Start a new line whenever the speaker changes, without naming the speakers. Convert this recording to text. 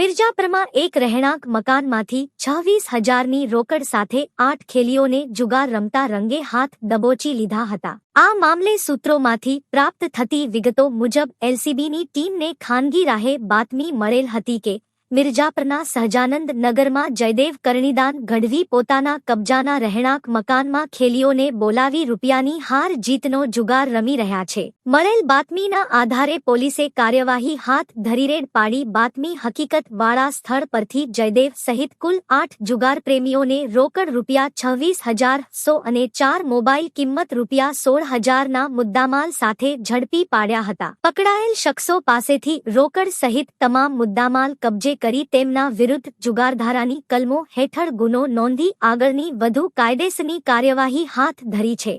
મિર્જાપરમાં એક રહેણાંક મકાનમાંથી છવ્વીસ હજારની રોકડ સાથે આઠ ખેલીઓને જુગાર રમતા રંગે હાથ દબોચી લીધા હતા. આ મામલે સૂત્રોમાંથી પ્રાપ્ત થતી વિગતો મુજબ એલસીબીની ટીમને ખાનગી રાહે બાતમી મળેલ હતી કે મિર્જાપરના સહજાનંદ નગરમાં જયદેવ કરણીદાન ગઢવી પોતાના કબજાના રહેણાંક મકાનમાં ખેલીઓને બોલાવી રૂપિયાની હાર જીતનો જુગાર રમી રહ્યા છે. મળેલ બાતમીના આધારે પોલીસે કાર્યવાહી હાથ ધરી રેડ પાડી બાતમી હકીકતવાળા સ્થળ પરથી જયદેવ સહિત કુલ આઠ જુગાર પ્રેમીઓને રોકડ રૂપિયા છવ્વીસ હજાર સો અને ચાર મોબાઈલ કિંમત રૂપિયા સોળ હજારના મુદ્દામાલ સાથે ઝડપી પાડ્યા હતા. પકડાયેલ શખ્સો પાસેથી રોકડ સહિત તમામ મુદ્દામાલ કબજે કરી તેમના વિરુદ્ધ જુગારધારાની કલમો હેઠળ ગુનો નોંધી આગળની વધુ કાયદેસરની કાર્યવાહી હાથ ધરી છે.